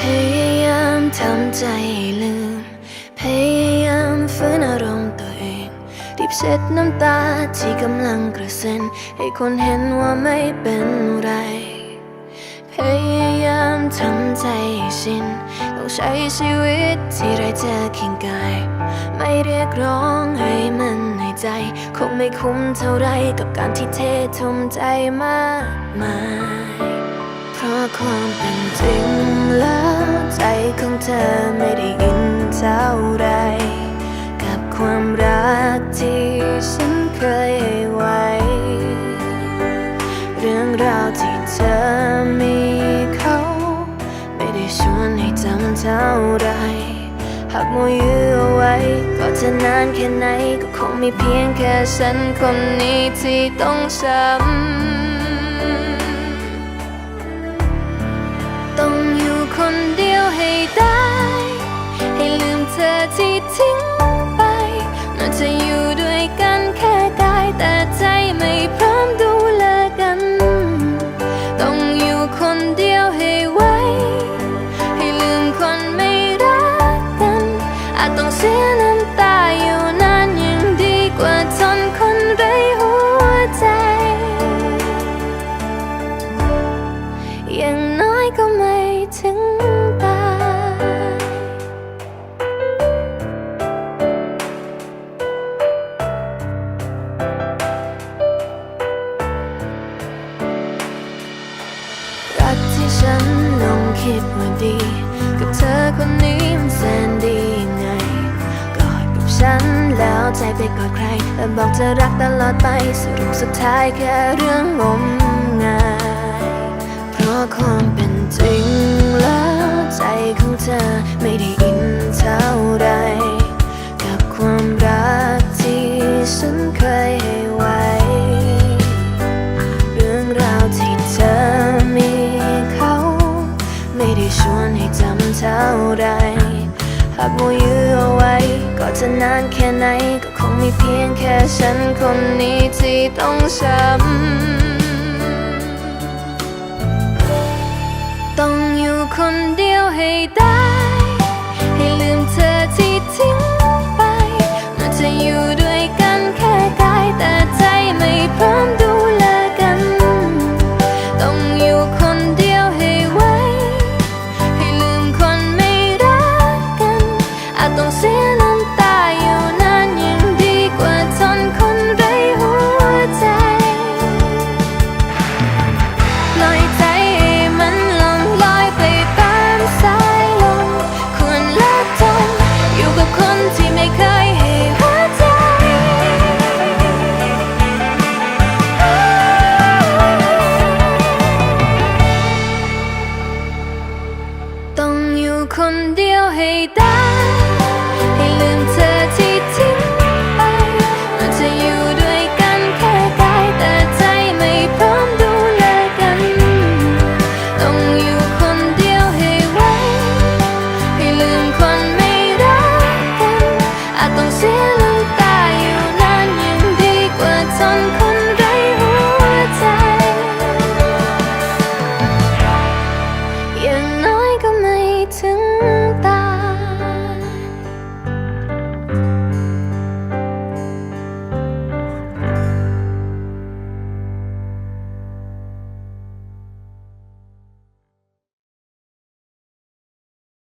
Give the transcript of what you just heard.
พยายามทำใจให้ลืม พยายามฝืนอารมณ์ตัวเองรีบเช็ดน้ำตาที่กำลังกระเซ็น ให้คนเห็นว่าไม่เป็นไร พยายามทำใจให้ชินต้อง ใช้ชีวิตที่ไรเจอเคียงกาย ไม่เรียกร้องให้มันในใจ คงไม่คุ้มเท่าไรกับการที่เททุ่มใจมากมาย เพราะความเป็นจริงแล้วใจของเธอไม่ได้อินเท่าไรากมัวยื้อเอาไว้ ก็จะนานแค่ไหนก็คงมีเพียงแค่ฉันคนนี้ที่ต้องช้ำ ฉันลองคิดว่าดี กับเธอคนนี้มันแสนดียังไงกอดกับฉันแล้วใจไปกอดใครและบอกจะรักตลอดไปสรุปสุดท้ายแค่เรื่องงมงายเพราะความเป็นจริงแล้วใจของเธอไม่ได้ วนให้จำเท่าไร หากมัวยื้อเอาไว้ ก็จะนานแค่ไหน ก็คงมีเพียงแค่ฉันคนนี้ที่ต้องช้ำ ต้องอ